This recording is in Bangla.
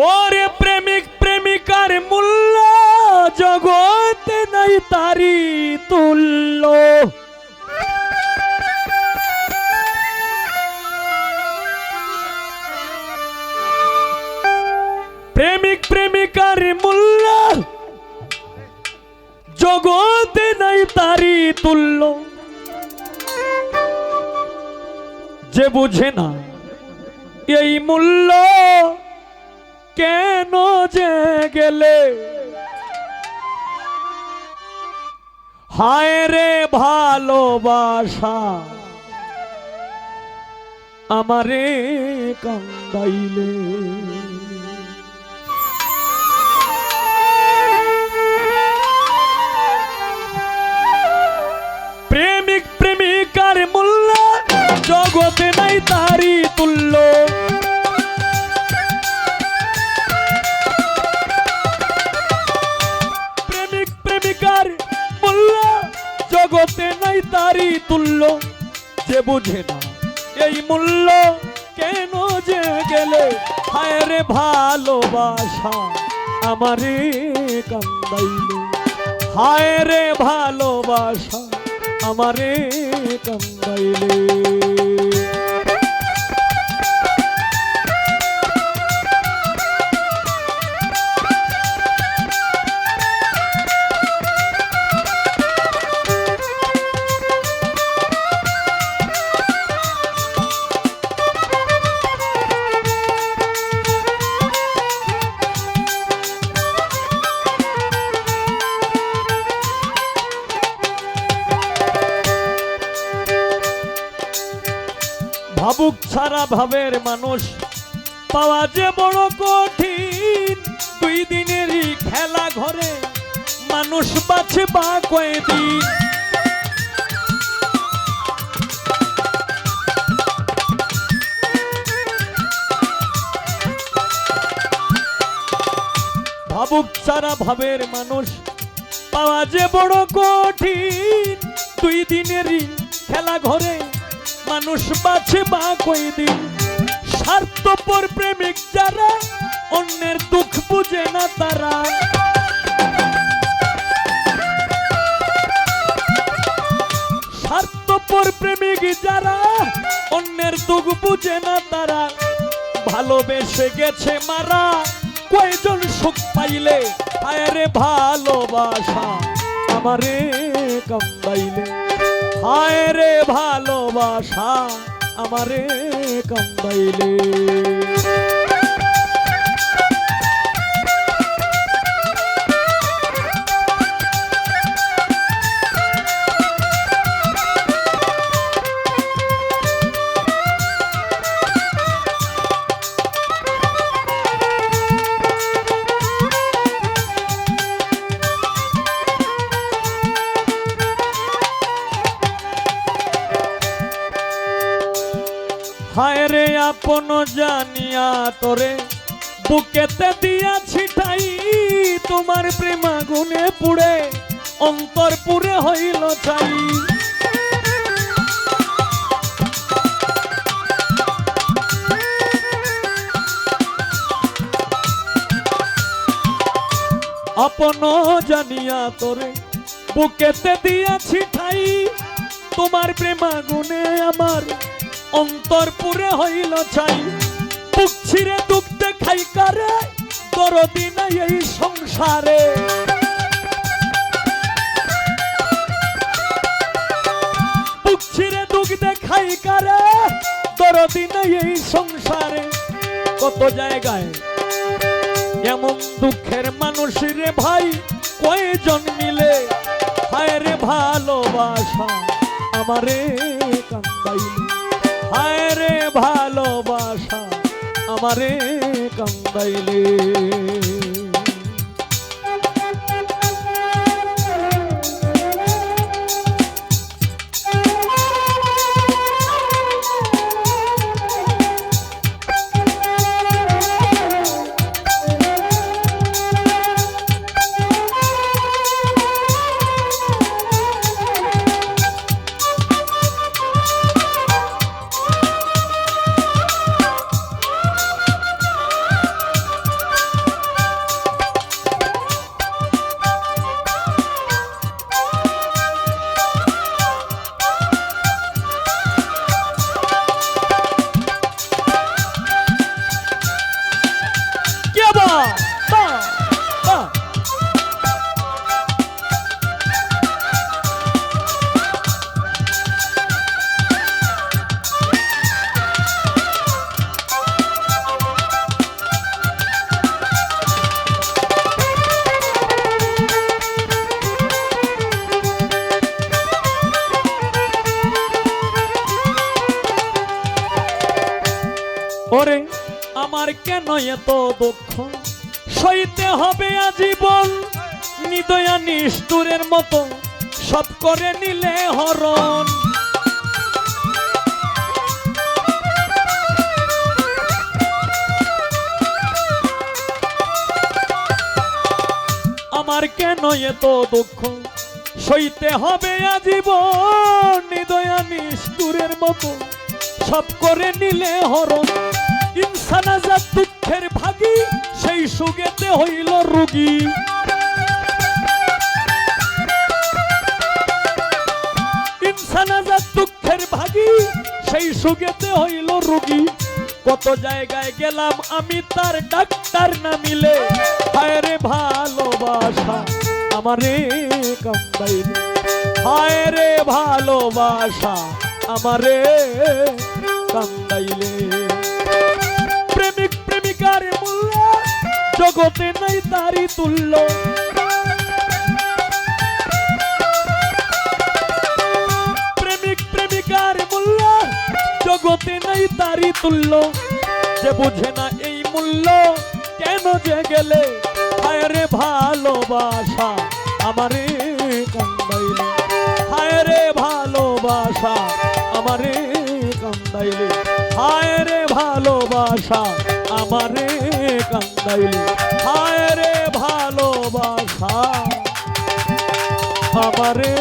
ওরে প্রেমিক প্রেমিকার মূল্য জগতে নাই তারি তুল্য। প্রেমিক প্রেমিকার মূল্য জগতে নাই তারি তুল্য। যে বুঝে না এই মূল্য কেন যে গেলে? হায় রে ভালোবাসা আমারে কান্দাইলে। যে বুঝে না, এই মূল্য কেন যে গেলে? হায় রে ভালোবাসা আমারে কান্দাইলে। হায় রে ভালোবাসা আমারে কান্দাইলে। ভাবুক ছাড়া ভাবের মানুষ। পাওয়া যে বড় কঠিন, দুই দিনেরই খেলা ঘরে মানুষ বাছে বা কয়েদিন। ভাবুক ছাড়া ভাবের মানুষ, পাওয়া যে বড় কঠিন, দুই দিনেরই খেলা ঘরে মানুষ বাছে বা কই দিন স্বার্থপর প্রেমিক যারা, অন্যের দুঃখ বুঝে না তারা। স্বার্থপর প্রেমিক যারা, অন্যের দুঃখ বুঝে না তারা। ভালোবেসে গেছে মারা, কয়জন সুখ পাইলে? আরে ভালোবাসা আমারে কান্দাইলে হায় রে ভালোবাসা আমারে কান্দাইলে আপন জানিয়া তোরে, বুকেতে দিয়া ছিটাই তোমার প্রেমাগুনে পুড়ে, অন্তর পুরে হইল চাই আপন জানিয়া তোরে, বুকেতে দিয়া ছিটাই তোমার প্রেমাগুনে আমার অন্তর পুরে হইল চাই বুক ছিঁড়ে দুঃখ দেখাই কারে? দরদি নাই এই সংসারে। এই সংসারে। কত জায়গায় এমন দুঃখের মানুষ রে ভাই মিলে? হায় রে ভালোবাসা, আমারে কান্দাইলে। হায় রে ভালোবাসা আমারে কান্দাইলে। এত দুঃখ? সইতে হবে আজীবন। নিদয়া নিষ্ঠুরের মতো সব করে নিলে হরণ। আমার কেন এত দুঃখ? সইতে হবে আজীবন। নিদয়া নিষ্ঠুরের মতো সব করে নিলে হরণ। দুঃখের ভাগী, সেই সুগেতে হইল রুগী। ইনসান আজাদ দুঃখের ভাগী, সেই সুগেতে হইল রুগী। কত জায়গায় গেলাম আমি তার ডাক্তার না মিলে। হায় রে ভালোবাসা, আমারে কান্দাইলে হায় রে ভালোবাসা, আমারে কান্দাইলে জগতে নাই তারি তুল্য। প্রেমিক, প্রেমিকার মূল্য, জগতে নাই তারি তুল্য। যে বুঝে না এই মূল্য, কেন যে গেলে? হায় রে ভালোবাসা আমারে কান্দাইলে। হায় ভালোবাসা আমারে কান্দাইলে। হায় ভালোবাসা আমারে কান্দাইলে। হায় রে ভালোবাসা। আমারে